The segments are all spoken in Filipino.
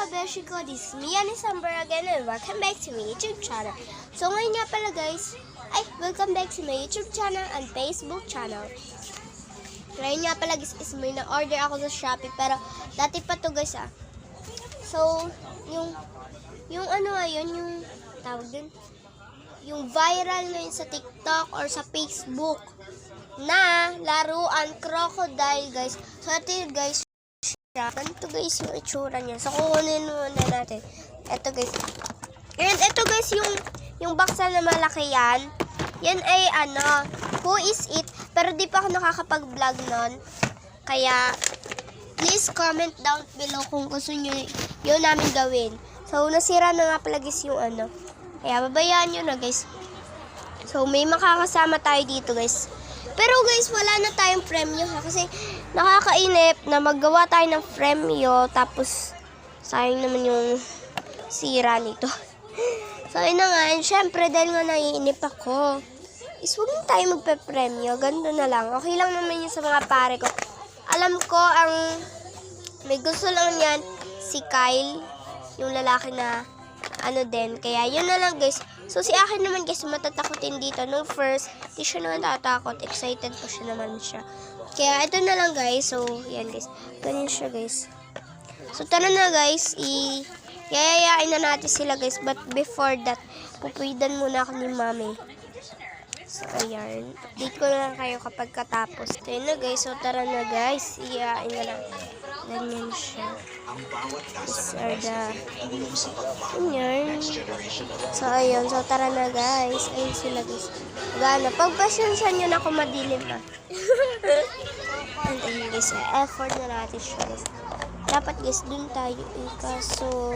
kabeshi ko, this is me, Anisambra again, and welcome back to my YouTube channel. So ngayon nga pala guys, ay, welcome back to my YouTube channel and Facebook channel. Ngayon nga pala guys, is may na-order ako sa Shopee, pero dati pa to guys ah. So, yung, yung ano ayun, yung, tawag dun, yung viral ngayon sa TikTok or sa Facebook na laruan crocodile guys. So ito guys. Ganito guys yung itsura niya. So kukunin muna natin. Ito guys. And ito guys yung yung baksa na malaki yan. Yan ay ano, who is it? Pero di pa ako nakakapag-vlog nun. Kaya please comment down below kung gusto nyo yun namin gawin. So nasira na nga pala guys yung ano. Kaya babayaan nyo na guys. So may makakasama tayo dito guys. Pero guys, wala na tayong premyo ha. Kasi nakakainip na maggawa tayo ng premyo. Tapos, sayang naman yung sira nito. so, yun na nga. And syempre, dahil nga naiinip ako, is huwag na tayo magpe-premyo. Ganito na lang. Okay lang naman yun sa mga pare ko. Alam ko, ang may gusto lang yan, si Kyle, yung lalaki na ano din. Kaya yun na lang guys. So si akin naman guys, matatakotin dito. Nung first, di siya naman tatakot. Excited po siya naman siya. Kaya ito na lang guys. So yan guys. Ganyan siya guys. So tara na guys. I yayayain na natin sila guys. But before that, pupuidan muna ako ni mami. So ayan. Update ko na lang kayo kapag katapos. So na guys. So tara na guys. Iyain na lang. Ganyan siya. The... Ganyan. So, ayun. So, tara na, guys. Ayun sila, guys. Gana. Pagpasensya nyo na kung madilim na. And guys. Effort na natin siya, guys. Dapat, guys, dun tayo. Eh, kaso,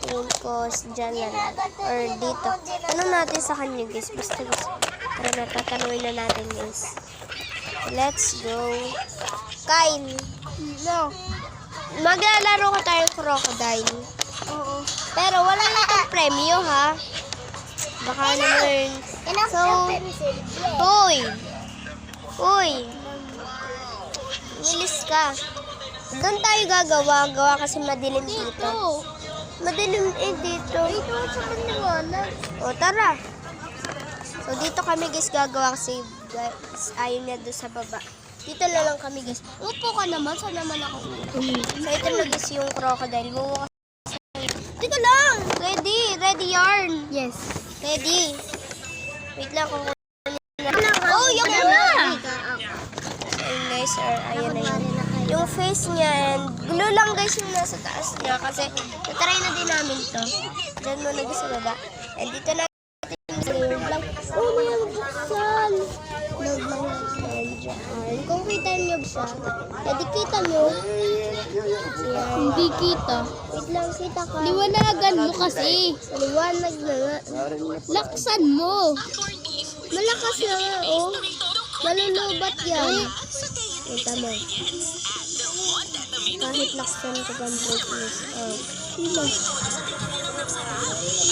tingin ko, dyan na lang. Or dito. Tanong natin sa kanya, guys. Basta, guys. Tara na, tatanungin na natin, guys. Let's go. Kain. No. Maglalaro ko tayo crocodile. Oo. Pero wala na itong premyo, ha? Baka naman. So, Hoy! Hoy! Nilis ka. Doon tayo gagawa. Gawa kasi madilim dito. Madilim eh dito. Dito sa kaniwala. O, tara. So, dito kami guys gagawa kasi guys, ayaw niya doon sa baba. Dito na lang kami guys. Upo ka naman. Saan naman ako? So, ito na guys yung crocodile. Bubukas Teka lang! Ready! Ready yarn! Yes. Ready. Wait lang kung Oh, yung na! Ayun guys, sir. Ayan na yun. Yung face niya and glue lang guys yung nasa taas niya kasi natry na din namin to. Diyan mo nag sa baba. And dito na yung lang. Oh, may buksan. Nandiyan. Kung kita niyo siya, edi kita niyo. Hindi kita. Wait lang, kita ka. Liwanagan mo kasi. Liwanag na nga. Laksan mo. Malakas na nga, oh. Malulubat yan. Kita mo. Kahit laksan ko pang brightness. Oh. Sino?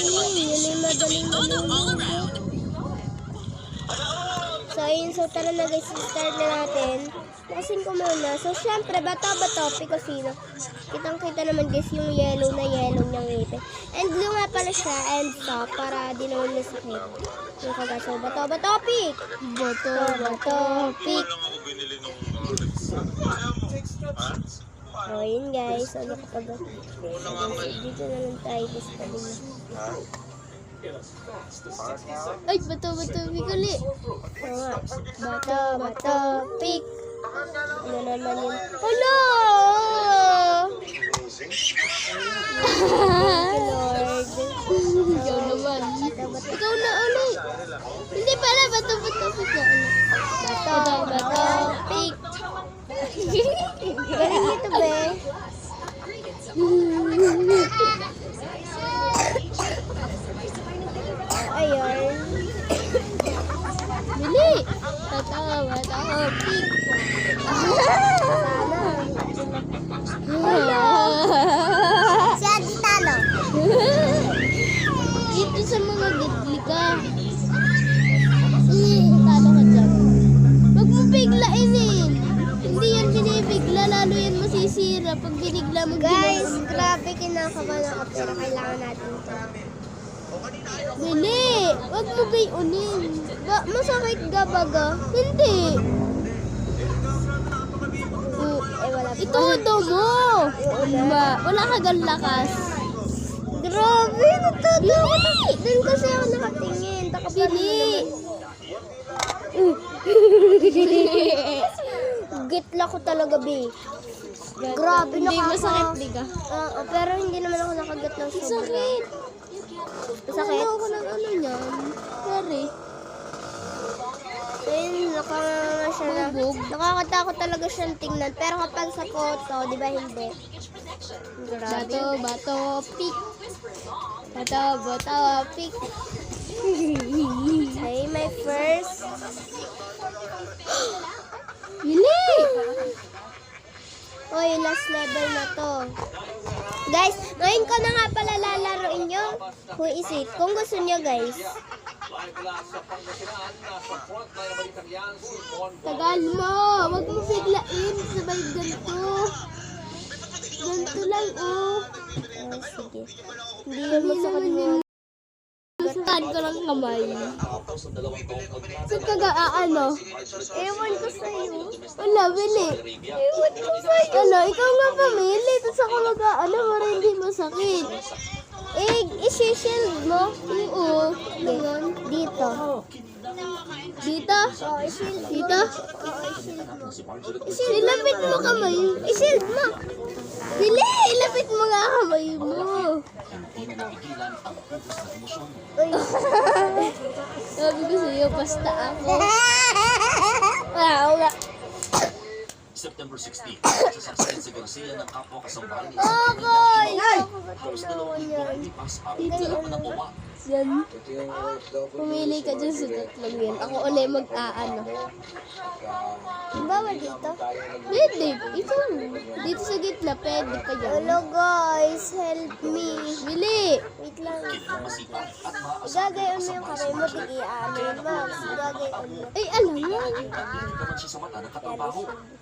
Ay, yun ay madaling. So, ayun. So, tara na guys. Start na natin. Lakasin ko muna. So, syempre, bato-bato. Piko sino. Kitang-kita naman guys yung yellow na yellow niyang ngipin. And blue nga pala siya. And soft. Para di naman masakit. Yung kaga. So, bato-bato pick. Bato-bato pick. So, yun guys. So, nakapag... So, dito na lang tayo guys. Kanina. Ay, bato, bato, biguli. Oo nga. Bato-bato pick. Ano naman yun? Hello! Bato, bato, biguli. Bato, bato, pick. Galing nito, be. Ayun. Bili. Bato, bato, big. Grabe, kinakabahan ako pero kailangan natin ito. Dili! Huwag mo gayunin. Ba, masakit ka baga? Hindi. Hmm, eh, wala pa. Itudo mo! Ba, wala ka gan lakas. Grabe, natutuwa na. Doon kasi ako nakatingin. Naman. Gitla ko talaga, be. Grabe, Hindi nakaka- masakit, di ka? Oo, pero hindi naman ako nakagat ng sobra. Sakit. Masakit? Ano ako ng ano niyan? Sorry. Ayun, nakanganga siya na. Nakakatakot talaga siyang tingnan. Pero kapag sa photo, di ba hindi? Grabe. Bato, bato, pick. Bato, bato, pick. Ay, my first. Dili! Oy, last level na to. Guys, ngayon ko na nga pala lalaroin yung Who is it? Kung gusto niyo guys. Tagal mo! Huwag mo biglain. Sabay ganito. Ganito lang, oh. Oh, sige. Hindi sa naman yun. Saan ko lang kamay. Saan ka ga, ah, ano? Ewan ko sa'yo. Wala, bili. Sa'yo. Ano, ikaw nga pamili. Tapos ako mag, ano, para hindi masakit. Eh, isi-shield mo. Oo. Ganyan. Dito. Dito? Dito? Mo. Ilapit mo kamay. I-shield mo. Dili, ilapit mo nga kamay mo. Sabi ko sa'yo, basta ako. Ah, wala. September 16, sasaksihan si Garcia ng kapwa kasambahay ni Okay. Tapos dalawang yan. Pas Araw ng uwa. Yan. Pumili ka dyan sa tatlong yan. Ako ulit mag-aano. Bawal dito. Pwede. Ito. Dito sa gitna, pwede pa yan. Hello guys, help me. Bili. Wait lang. Gagayon mo yung kamay mo, tigiaan mo yung Max. Gagayon mo. Ay, alam mo. hindi naman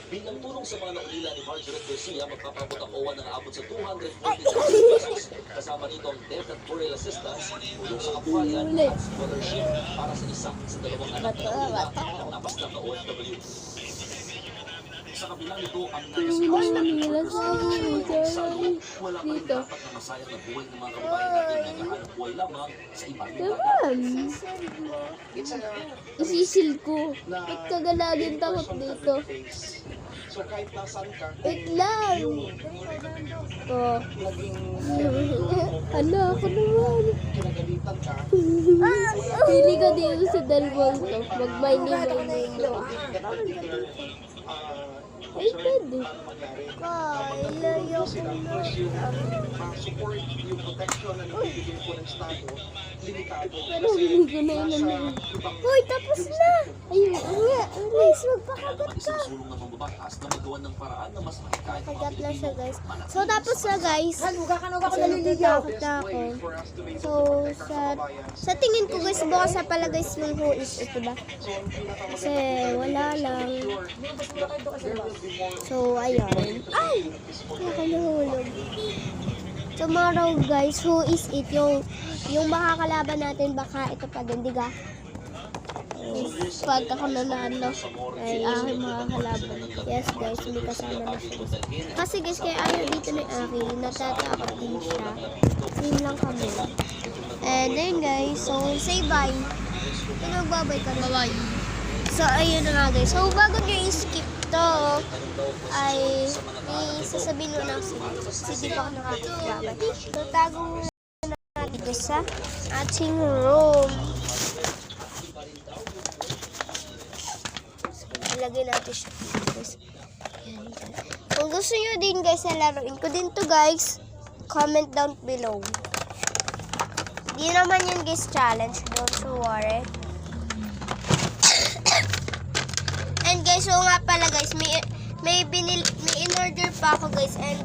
Bilang tulong sa mga naulila ni Margaret Garcia, magpapabot ang OWA ng abot sa 240,000 pesos. Kasama nito ang death and burial assistance, tulong sa kabuhayan at scholarship para sa isa sa dalawang anak na naulila ng napaslang na OFW. Sa kabila nito, ang nais amin. wala pa rin dapat na masayang na buhay ng mga kababayan natin na naghahanap buhay lamang sa ibang. Naman. Isisil ko. Ba't ka galagin takot dito? So kahit nasaan ka, Wait lang. Oh. naging Ano, ako naman. kinagalitan ka, Pili ka dito sa dalawang to. Mag-mining-mining mo. ah, Ay, pwede. mangyari. Kailayo ko Sila na. Pero hindi ko na ano. Ibang Uy, tapos na. Ayun, nga. Please, magpakagat ka. Isinusulong ng mambabatas na magawa ng paraan na mas mahikayat ang mga Kagat na siya guys. So, tapos na guys. Kasi natatakot na ako. So, sa, sa tingin ko guys, bukas na pala guys yung who is it, diba? Kasi wala lang. So, ayun. Ay! Ako nahulog. Tomorrow guys, who is it? Yung, yung makakalaban natin, baka ito pa din, diga? Pag ako nanalo, ay aking mga kalaban. Yes guys, hindi kasama na siya. Kasi guys, kaya ayaw dito ni Aki, natatakot din siya. Yun lang kami. And then guys, so say bye. Sino magbabay ka na? Bye. So ayun na nga guys. So bago nyo i-skip to, ay isasabihin mo na kasi, di pa ako nakakababay. So tago muna natin sa ating room. Ilagay natin siya. Kung gusto nyo din guys na laruin ko din to guys, comment down below. Di naman yun guys challenge, don't worry. Guys, so nga pala guys, may, may, binil, may in-order pa ako guys and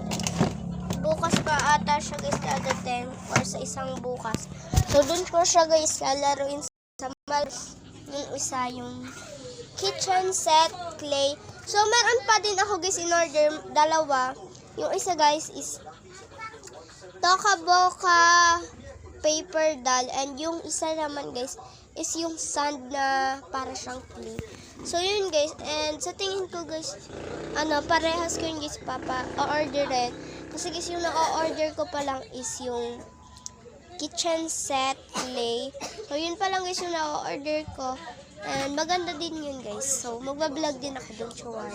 bukas pa ata siya guys dadating or sa isang bukas. So, dun ko siya guys lalaruin sa mal yung isa yung kitchen set clay. So, meron pa din ako guys in-order dalawa. Yung isa guys is Toka Boka paper doll and yung isa naman guys is yung sand na para siyang clay. So yun guys and sa tingin ko guys ano parehas ko yun guys papa o-order rin. Kasi guys yung na-order ko pa lang is yung kitchen set clay. So yun pa lang guys yung na-order ko. And maganda din yun guys. So magbablog din ako dun Chuwar.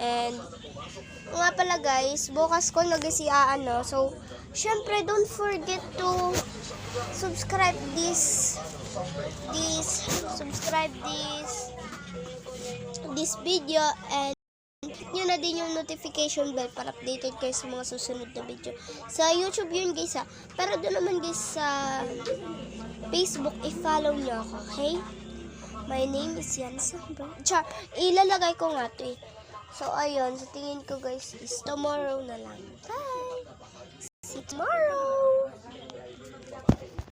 And nga pala guys, bukas ko nag si ano. So syempre don't forget to subscribe this this subscribe this this video and nyo na din yung notification bell para updated kayo sa mga susunod na video. Sa YouTube yun guys ha. Pero doon naman guys sa Facebook, i-follow nyo ako, okay? My name is Yan Sambra. Char, ilalagay ko nga to eh. So ayun, sa tingin ko guys is tomorrow na lang. Bye! See you tomorrow!